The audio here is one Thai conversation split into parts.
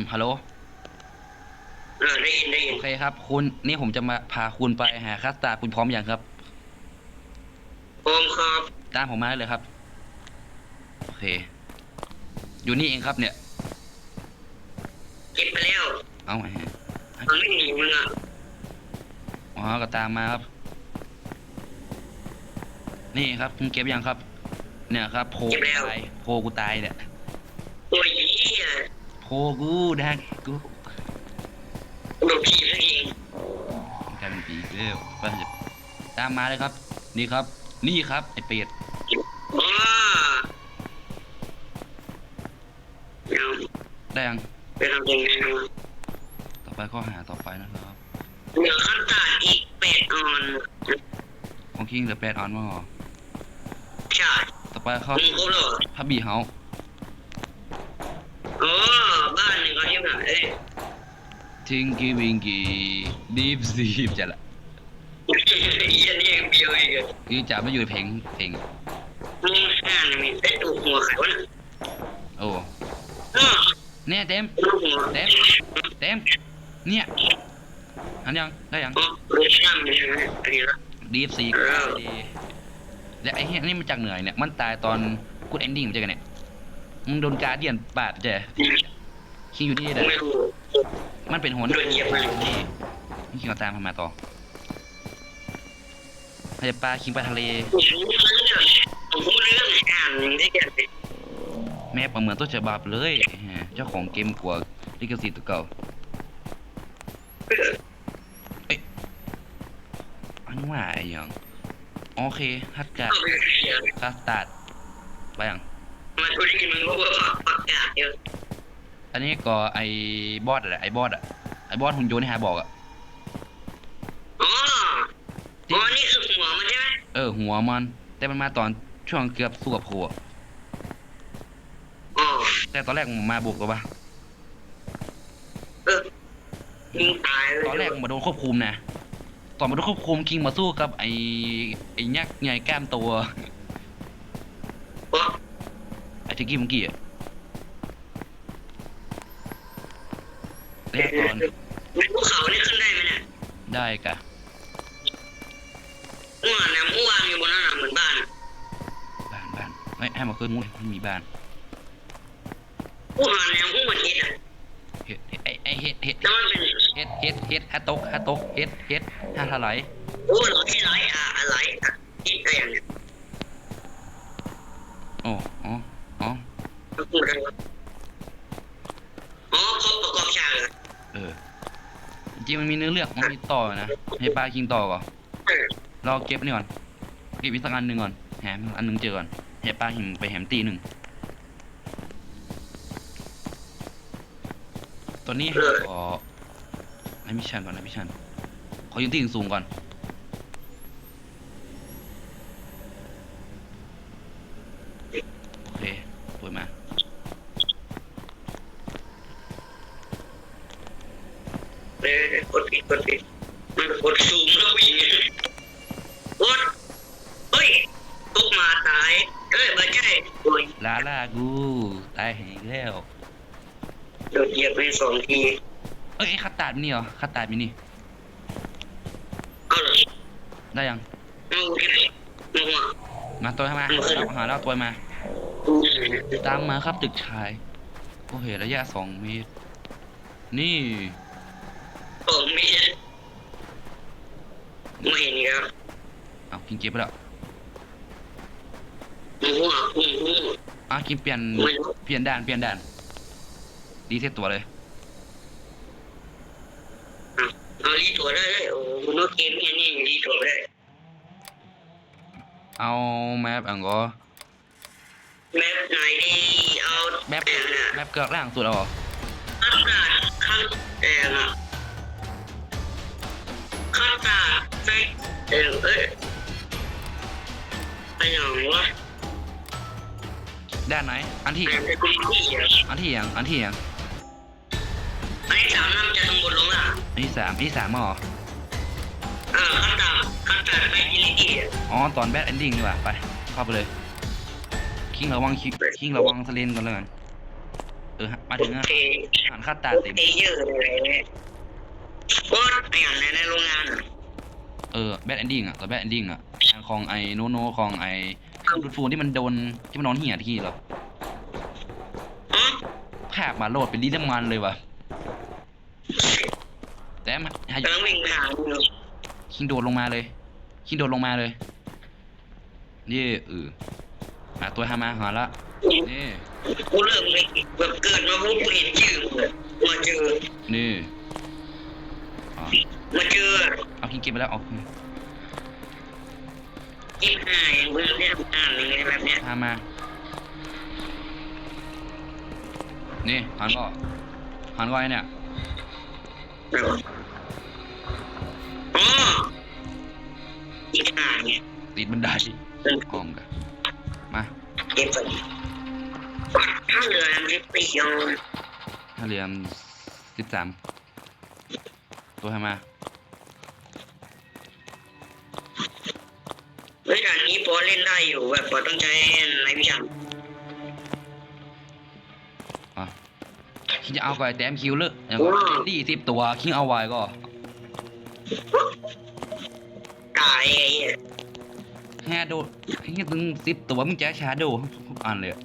มฮัลโหลเออได้ยินได้ยินโอเคครับ คุณนี่ผมจะมาพาคุณไปหาคัสตาร์ดคุณพร้อมยังครับโอมครับตามผมมาได้เลยครับ โอเค อยู่นี่เองครับเนี่ย เก็บไปแล้วเอาไงมันไม่หนีมึงอะอ๋อก็ตามมาครับ นี่ครับคุณเก็บยังครับ เนี่ยครับ โพกูตายโพกูตายเนี่ยตัวยี่อ่ะโพกูดังกูโดดผีซะเองกลายเป็นปีอีกแล้วไปเถอะตามมาเลยครับ นี่ครับ นี่ครับไอเป็ดอ๋อเดี๋ยวได้ยังไปทำยังไงวะต่อไปข้อหาต่อไปนะครับ เหลือขั้นตาอีกแปดออนของคิงเดอะแปดออนมาหรอใช่ต่อไปเข้ามึงครบแล้วเหรอพับบีเฮา อ๋อบ้านหนึ่งเขาที่ไหนเอ้ยทิงกี้วิงกี้ดีฟซีฟจะละเหี้ยันนี่ยังเบียวอีกอะคือจะไม่อยู่ในเพลงเพลงมึงห่านมีไอ้ตูกหัวไข่วะน่ะโอ้อ้อเนี่ยเต็มลูกหัวเต็มเต็มเนี่ยอันยังได้ยังอ๋อรู้ช่างเลยนะอันนี้ละดีฟซีเออดีและไอ้เหี้ยนี่มันจากเหนื่อยเนี่ยมันตายตอนกูดเอนดิ้งมันจะกันเนี่ย มึงโดนการเดียนปาดเจ้คิงอยู่นี่เด้อไม่รู้มันเป็นหัวหโดน้านเหยียบมานี่นี่คิงเอาตามมาต่อพยาปลาคิงไปทะเลผมรู้เรื่องผมรู้เรื่องอ่านได้แก่สิแม่ประเหมือนต้นฉบับเลยฮะเจ้าของเกมกว่าลิขสิทธิ์ตัวเก่าอันว่าไอ้หยังโอเคฮัตกาเข้าไปเสียคาสตาร์ดไปยัง มาดูได้ยินมึงว่าว่าประกาศเยอะอันนี้ก็ไอ้บอสอะไอ้บอสอะไอ้บอสหุ่นยนต์ที่หาบอกอะอ๋ออ๋อนี่คือหัวมันใช่ไหมเออ หัวมัน แต่มันมาตอนช่วงเกือบสู้กับโพอะอ๋อแต่ตอนแรกมันมาบุกตัวปะเออยิงตายเลยตอนแรกมันมาโดนควบคุมนะตอนมาโดนควบคุมคิงมาสู้กับไอ้ไอ้ยักษ์ใหญ่แก้มตัวอ๋อไอ้ ทิกกี้มังกี้อะแรกตอนในภูเขานี่ขึ้นได้ไหมเนี่ยได้กะเมื่อวานนะเมื่อวานอยู่บนนั้นเหมือนบ้านบ้านบ้านเฮ้ยให้มาขึ้นมุ้ยมันมีบ้านเมื่อวานเนี่ยเมื่อวันอาทิตย์อะเห็ดเห็ดไอ้ไอ้เห็ดเห็ดแล้วมันเป็นเฮ็ดเฮ็ดเฮ็ดฮัตตกฮัตตกเฮ็ดเฮ็ดห้าทลายโอ้ร้อยร้อยอะอะไรอะอีกอะไรอย่างเงี้ย โอ้อ๋ออ๋อ พูดอะไรวะอ๋อเขาประกอบฉากเหรอเออ จริงๆมันมีเนื้อเรื่องมันมีต่อนะให้ปลาคิงต่อก่อนเออเราเก็บนี่ก่อนเก็บอีกสักอันหนึ่งก่อนแหมอันหนึ่งเจอก่อนให้ปลาคิงไปแหมตีหนึ่งตัวนี้ก็ในมิชชั่นก่อนในมิชชั่นขอยืนตีสูงๆก่อน โอเคสวยมา เออกดผิดกดผิดมันกดซูมแล้ววิ่งกดเฮ้ยตกมาตายเอ้ยไม่ใช่โอ้ยลาลากูตายแหงแล้วโดนเหยียบไปสองทีเอ้ยไอ้คัตตาร์ดมีนี่เหรอคัตตาร์ดมีนี่เอาเลยได้ยังเอาที่ไหนมึงวะมาตัวให้มาเอาหาแล้วตัวมา ตามมาครับตึกชาย โอ้โหระยะสองเมตร นี่ โอ้ไม่เห็นไม่เห็นอีกแล้วเอากินเก็บไปแล้วมึงวะมึงมึงอะกินเปลี่ยนไม่รู้เปลี่ยนด่านเปลี่ยนด่านดีเทสตัวเลยเอารีตัวได้เลยโอ้มนุษย์เกมเนี่ยนี่รีตัวได้เอาแมปอังก็แมปไหนดีเอาแมปแอนน่ะแมปเกือกล่างสุดเอาเหรอข้างตาข้างแอนอะ เออเอ้ยอะไรอย่างวะด้านไหน อันที่แอนเป็นคนที่อะอันที่ยังอันที่ยังอันที่สามน้ำจะทั้งหมดลงอะอันที่สามอันที่สามมาเหรอ อ่าข้างตาข้างตาแฟกอิลิตี้อะอ๋อ ตอนแบดเอนดิ้งดีกว่า ไปเข้าไปเลย คิงระวังคิคิงระวังสเลนก่อนเลยกันเออฮะมาถึงอะโอเคหันค่าตาเต็มเอเยอร์เลยโอ๊ตไอ้อย่างนั้นในโรงงานอะ เออแบดเอนดิ้งอะแต่แบดเอนดิ้งอะของไอโนโนของไอดูดฟูนที่มันโดนที่มันนอนเหี่ยที่เหรออ๋อภาพมาโหลดเป็นลิ้นน้ำมันเลยว่ะแต่มาให้กำลังวิ่งไปหาอยู่คิงโดดลงมาเลย คิงโดดลงมาเลย นี่เออมาตัวฮามาหาละนี่กูเริ่มเลยแบบเกิดมาปุ๊บกูเห็นชื่อมึงอะมาเจอ นี่อ๋อมาเจอ เอาคิงเก็บไปแล้วเอายี่สิบห้าอย่างเงี้ยเนี่ยอ่านอย่างเงี้ยแบบเนี้ยฮามา นี่หันก็หันก็ไอ้เนี่ยอ๋อยี่สิบห้าเนี่ยติดบันไดอ้อมกันมาเก็บไปปัดถ้าเหลือสิบปีเอาถ้าเรียนสิบสามตัวฮาม นนี้พอเล่นได้อยู่แบบพอต้องใช้ในวิชาอะคิงจะเอาก่อนแต้มคิวเลยอย่างก็ดีสิบตัวคิงเอาไว้ก็ตายไอ้เหี้ยแฮโดไอ้เหี้ยตึงสิบตัวมึงแจ๊ชาโดทุกอันเลยอะ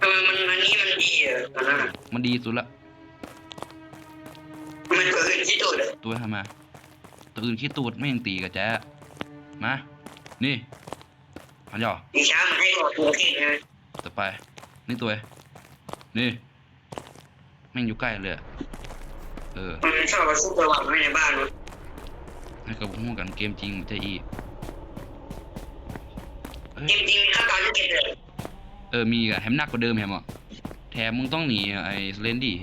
ทำไมมันอันนี้มันดีอะมันน่ะมันดีสุดละมันเกิดขึ้นที่ตัวเลยตัวฮามาตัวอื่นขี้ตูดไม่ยังตีกับแจ๊ มา นี่พันยอดีช้ามันให้บอกตัวเก่งนะต่อไป นี่ตัว นี่ แม่งอยู่ใกล้เลยอะเออ มันชอบมาสู้ประวัติไว้ในบ้านมันให้กับพวกกันเกมจริงมันจะอีเอ้จยริงๆถ้าตอนเก็บเลยเออ มีอะแถมหนักกว่าเดิมแถมอะ แถมมึงต้องหนีไอ้สเลนดี้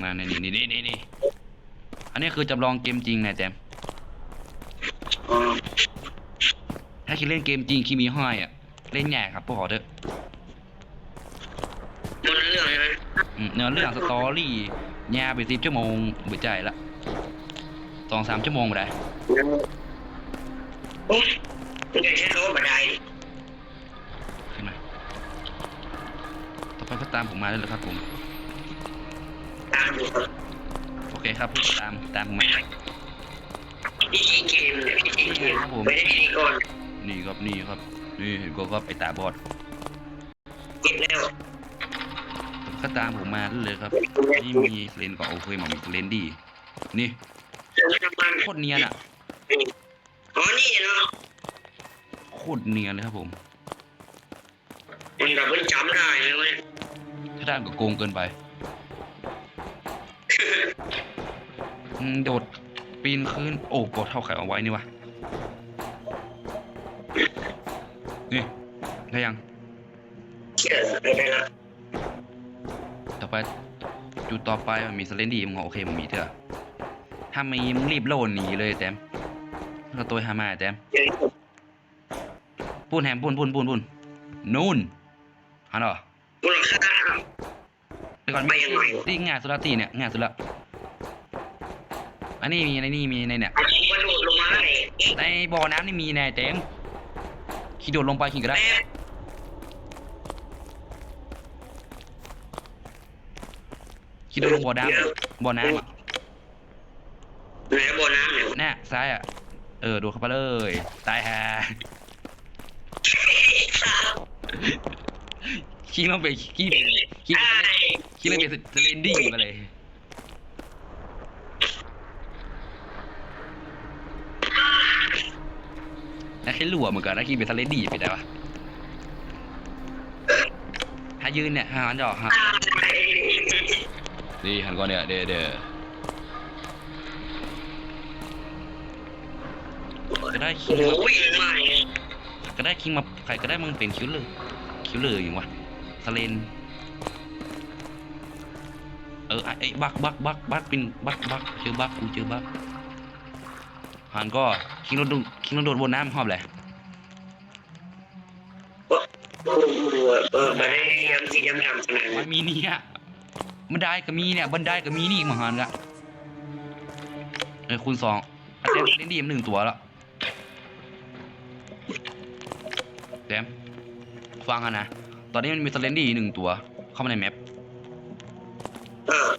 มานี่นี่นี่นี่นี่อันนี้คือจำลองเกมจริงนะแจม อ๋อถ้าคิดเล่นเกมจริงคิดมีห้อยอะ เล่นใหญ่ครับพวกขอเถอะมันเรื่องใช่ไหมอืมเนื้อเรื่องสตอรี่ยาวไปสิบชั่วโมงเบื่อใจละสองสามชั่วโมงไปได้โอ้ยมันจะใช้คำว่าบันไดขึ้นมาต่อไปก็ตามผมมาได้เลยครับผม ตามดูครับ โอเคครับพี่ตามตามผมมาวิธีเกม เนี่ยวิธีเกมไม่ได้ดีก่อนนี่ครับนี่ครับ นี่เห็นก็ครับไอตาบอดเก็บแล้วก็ตามผมมาได้เลยครับนี่มีเลนส์ก็โอเคมามีเลนส์ดี นี่มันโคตรเนียนอะอ๋อนี่เนาะโคตรเนียนเลยครับผมมันแบบมันจำได้นะเว้ยถ้าด้านก็โกงเกินไปอืมโดดปีนขึ้นโอ้กดเท่าไข่เอาไว้นี่วะ ได้ยังเชื่อได้ละต่อไปจุดต่อไปมันมีสเลนดี้มึงบอกโอเคมันมีเถอะถ้ามีมึงรีบโลดหนีเลยแต้มก็ตัวฮามาแต้มเจอปูนแฮมปูนปูนปูนปูนนู่นฮันเหรอมูลค่าเดี๋ยวก่อนไปยังไงวะ ที่งานสุดละตีเนี่ยงานสุดละอันนี้มีในนี่มีในเนี่ยกระโดดลงมาเลยในบ่อน้ำนี่มีแน่แต้มขี่โดดลงไปขี่ก็ได้แม่ ขี่โดดลงบ่อน้ำบ่อน้ำอะไหนบ่อน้ำเนี่ยเนี่ยซ้ายอะ เออโดดเข้าไปเลย ตายฮะขี่ลงไปขี่ขี่ใช่ขี่เลยไปสเลนดี้มาเลยแล้วแค่หลัวเหมือนกันนะขี่ไปสเลนดี้ไปได้ปะถ้ายืนเนี่ยหันจอฮะนี่หันก่อนเนี่ยเด้อเด้อก็ได้คิงมาโอ้ยไม่ก็ได้คิงมาใครก็ได้มึงเป็นคิวเลอร์คิวเลอร์อย่างวะสเลนเออไอ้ไอ้บักบักบักบักเป็นบักบักเจอบักกูเจอบักหันก็คิงโดดคิงโดดบนน้ำหอบแหละโอ้โหเออมาได้ยำสียำดำขนาดมันั้นนมีเนี่ย บันไดก็มีเนี่ยบันไดก็มีนี่อีกมาหันกะเออคูณสองอาจจะเล่นดีมหนึ่งตัวแล้วแต้มฟังกันนะตอนนี้มันมีสเลนดี้หนึ่งตัว เข้ามาในแมปเออ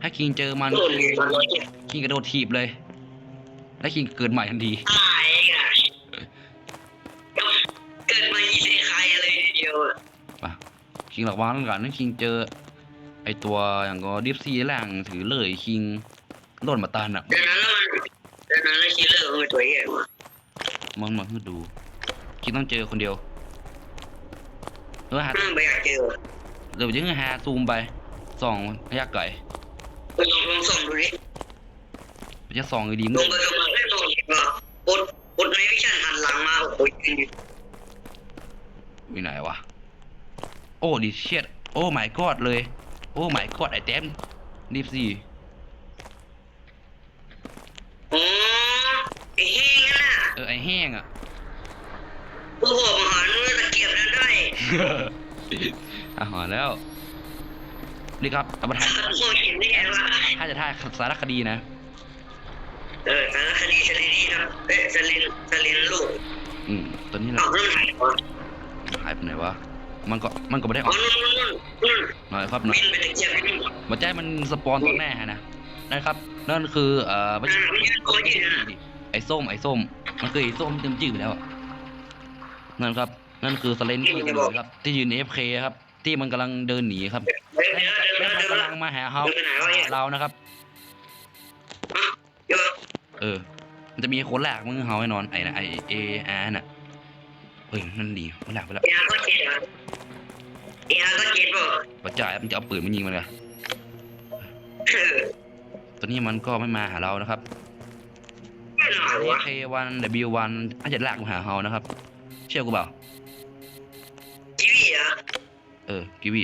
ถ้าคิงเจอมันโดนเลยมันร้อยเจ็ดคิงกระโดดถีบเลย แล้วคิงเกิดใหม่ทันทีตายอะเกิดมายี่สิบใครอะไรทีเดียวอะป่ะคิงหลักวางนั่นก่อนนั่นคิงเจอ ไอตัวอย่างก็ดิฟซี่แรงถือเลยคิงโดนมาตานอะเดี๋ยวนั้นแล้วมันเดี๋ยวนั้นแล้วคิดเลิกมือตัวเองวะมันมาให้ดูคิงต้องเจอคนเดียวเออหานั่งไปอยากเจอเดี๋ยวยังหาซูมไปส่องระยะไกลไปลองลองส่องดูดิระยะส่องดีลมึงงไปลงมาไม่ลองเห็นว่ากดกดในวิชั่นหันหลังมาโอ้โหยืนอยู่อยู่ไหนวะโอ้ดิเชียดโอ้ my god เลย โอ้ my god ไอเต็มดิฟซี่อ๋อไอ้เฮงนั่นน่ะเออไอแห้งอะ โอ้โหมาหาเนื้อตะเกียบนั้นได้อาหารแล้วนี่ครับเอามาถ่ายมองเห็นได้ไงวะถ้าจะถ่ายสารคดีนะ เออสารคดีสลินีครับเอ๊ะสลินสลินลูกอืมตอนนี้เอาเราเรื่องไหนวะหายไปไหนวะ มันก็มันก็ไม่ได้ออกหน่อยครับหน่อยมาใจมันสปอนตอนแน่ฮะนะนะครับนั่นคือเอ่อไม่ใช่ไอ้ส้มไอ้ส้ม มันคือไอ้ส้มเต็มจืดไปแล้วนั่นครับ นั่นคือสเลนที่ครับ ที่ยืน AFK คครับ ที่มันกำลังเดินหนีครับแล้วมันกำลังมาหาเฮาเรานะครับเดี๋ยวเออ มันจะมีคนแหลกมึงเฮาแน่นอนไอ้นะไอเออาร์น่ะเฮ้ยนั่นดีมันแหลกไปแล้ว เออาร์ก็เจ็ดเหรอเออาร์ก็เจ็ดป่ะปัจจัยมันจะเอาปืนมายิงมันเลยเออตอนนี้มันก็ไม่มาหาเรานะครับแน่นอนวะ K1 W1 อาจจะแหลกมาหาเฮานะครับ เชื่อกูเปล่าทีวีเหรอะเออกิวี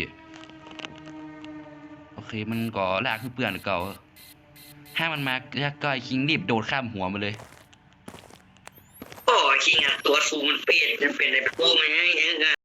โอเคมันก็แหลกคือเปื่อนเก่าให้มันมาใกล้คิงรีบโดดข้ามหัวมาเลยโอ้ยคิงอะตัวสูงมันเปลี่ยนมันเป็นในปูมันง่ายๆ